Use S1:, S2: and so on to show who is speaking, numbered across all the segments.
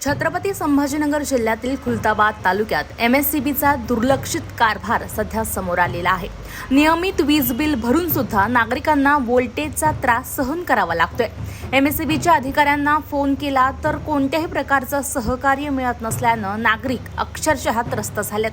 S1: छत्रपती संभाजीनगर जिल्ह्यातील खुलताबाद तालुक्यात M S C बीचा दुर्लक्षित कारभार सध्या समोर आलेला आहे. नियमित वीज बिल भरून सुद्धा नागरिकांना व्होल्टेजचा त्रास सहन करावा लागतोय. एम एस सी बीच्या अधिकाऱ्यांना फोन केला तर कोणत्याही प्रकारचं सहकार्य मिळत नसल्यानं नागरिक अक्षरशः त्रस्त झालेत.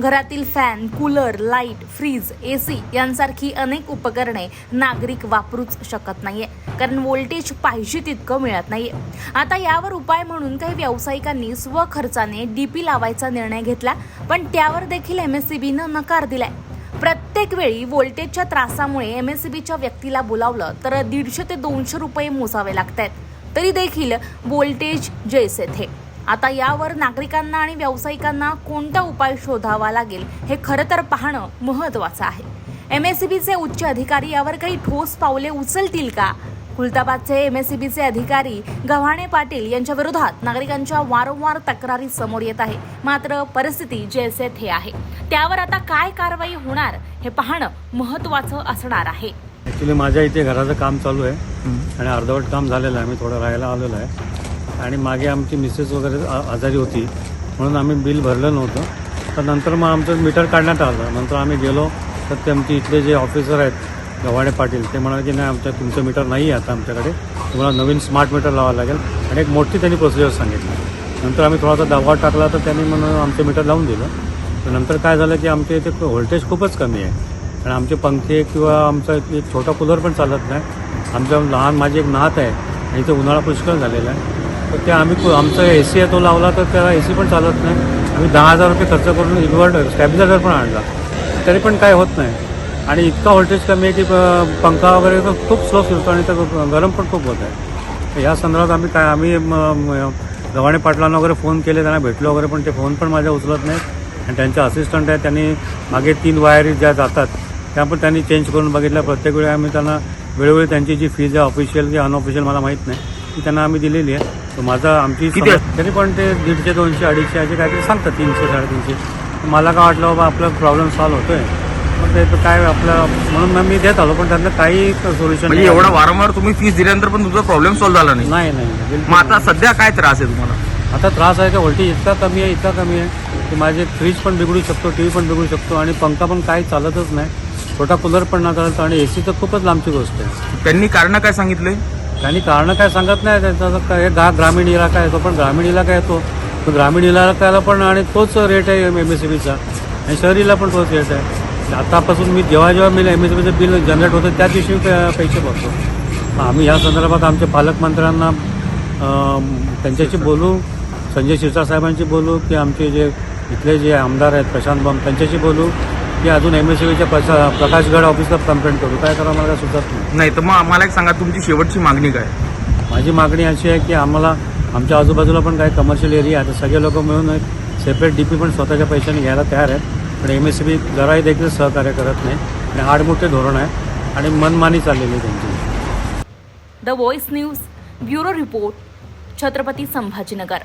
S1: घरातील fan cooler light fridge A C यांसारखी अनेक उपकरणे नागरिक वापरूच शकत नाहीये. कारण व्होल्टेज पाहिजे तितकं मिळत नाहीये. आता यावर उपाय म्हणून काही व्यावसायिकांनी स्वखर्चाने डीपी लावायचा निर्णय घेतला पण त्यावर देखील एम एस सी बीनं नकार दिलाय. प्रत्येक वेळी व्होल्टेजच्या त्रासामुळे एम एस सी बीच्या व्यक्तीला बोलावलं तर दीडशे ते दोनशे रुपये मोजावे लागत आहेत तरी देखील व्होल्टेज जैसे थे. आता यावर नागरिकांना आणि व्यावसायिकांना कोणता उपाय शोधावा लागेल हे खरं तर पाहणं महत्वाचं आहे. एम एस सी बीचे उच्च अधिकारी यावर काही ठोस पावले उचलतील का? खुलताबादचे एम एस सी बीचे अधिकारी गव्हाणे पाटील यांच्या विरोधात नागरिकांच्या वारंवार तक्रारी समोर येत आहे. मात्र परिस्थिती जैसे थे आहे. त्यावर आता काय कारवाई होणार हे पाहणं महत्वाचं असणार आहे.
S2: ॲक्च्युली माझ्या इथे घराचं काम चालू आहे आणि अर्धवट काम झालेलं आहे. मी थोडं राहायला आलेलो आहे. आणि मागे आमची मिसेस वगैरे आजारी होती म्हणून आम्ही बिल भरलं नव्हतं. तर नंतर मग आमचं मीटर काढण्यात आलं. नंतर आम्ही गेलो तर ते आमचे इथले जे ऑफिसर आहेत गव्हाणे पाटील ते म्हणाले की नाही आमच्या तुमचं मीटर नाही आहे आता आमच्याकडे. तुम्हाला नवीन स्मार्ट मीटर लावावं लागेल. आणि एक मोठी त्यांनी प्रोसिजर सांगितली. नंतर आम्ही थोडासा दबाव टाकला तर त्यांनी म्हणून आमचं मीटर लावून दिलं. तर नंतर काय झालं की आमच्या इथे व्होल्टेज खूपच कमी आहे. आणि आमचे पंखे किंवा आमचा एक छोटा कूलर पण चालत नाही. आमच्या लहान माझी एक नात आहे आणि इथे उन्हाळा पुष्कळ झालेला आहे. तर ते आम्ही आमचं आमचा ए सी आहे तो लावला तर त्याला ए सी पण चालत नाही. आम्ही दहा हजार रुपये खर्च करून इन्व्हर्टर स्टॅबिलायझर पण आणला. तरी पण काय होत नाही. आणि इतका व्होल्टेज कमी आहे की प- पंखा वगैरे तर खूप स्लो फिरतो आणि तर गरम पण खूप होत आहे. तर या संदर्भात आम्ही काय आम्ही गव्हाणे पाटलांना वगैरे फोन केले त्यांना भेटलो वगैरे पण ते फोन पण माझ्या उचलत नाहीत. आणि त्यांचे असिस्टंट आहेत त्यांनी मागे तीन वायरी ज्या जातात त्या पण त्यांनी चेंज करून बघितल्या. प्रत्येक वेळी आम्ही त्यांना वेळोवेळी त्यांची जी फीज आहे ऑफिशियल की अनऑफिशियल मला माहीत नाही ती त्यांना आम्ही दिलेली आहे. तर माझा आमची
S3: किती?
S2: समज- तरी पण ते दीडशे दोनशे अडीचशे असे काहीतरी सांगतात तीनशे साडेतीनशे. मला काय वाटलं बाबा आपला प्रॉब्लेम सॉल्व्ह होतोय. पण ते तर काय आपलं म्हणून मग मी देत आलो पण त्यातलं काही सोल्युशन
S3: म्हणजे एवढा वारंवार तुम्ही फीस दिल्यानंतर पण तुमचा प्रॉब्लेम सॉल्व्ह झाला नाही.
S2: नाही नाही. बिलकुल
S3: मग आता सध्या काय त्रास आहे तुम्हाला?
S2: आता त्रास आहे का? व्होल्टेज इतका कमी आहे इतका कमी आहे की माझे फ्रीज पण बिघडू शकतो टी व्ही पण बिघडू शकतो आणि पंखा पण काही चालतच नाही. छोटा कूलर पण ना चालत आणि ए सी तर खूपच लांबची गोष्ट आहे.
S3: त्यांनी कारण काय सांगितले
S2: त्यांनी कारणं काय सांगत नाही त्यांचा काय गा ग्रामीण इलाका येतो पण ग्रामीण इलाका येतो तो. ग्रामीण इलाकाला पण आणि तोच रेट आहे एम एस सी बीचा आणि शहरीला पण तोच रेट आहे. आतापासून मी जेव्हा जेव्हा मी एम एस सी बीचं बिल जनरेट होतं त्या दिवशी पैसे भरतो. आम्ही या संदर्भात आमच्या पालकमंत्र्यांना त्यांच्याशी बोलू संजय शिरसाट साहेबांशी बोलू की आमचे जे इथले जे आमदार आहेत प्रशांत बंब त्यांच्याशी बोलू. की अजून एम एस सी बीच्या प्रकाशगड ऑफिसला कंप्लेंट करू. काय करा मला सुचत नाही
S3: नाही तर मग आम्हाला एक सांगा तुमची शेवटची मागणी काय?
S2: माझी मागणी अशी आहे की आम्हाला आमच्या आजूबाजूला पण काही कमर्शियल एरिया आहे. तर सगळे लोक मिळून एक सेपरेट डी पी पण स्वतःच्या पैशाने घ्यायला तयार आहेत. पण एम एस सी बी जराही देखील सहकार्य करत नाही. आणि आडमोठे धोरण आहे. आणि मनमानी चाललेली आहे त्यांची.
S1: The voice news bureau report Chhatrapati Sambhajinagar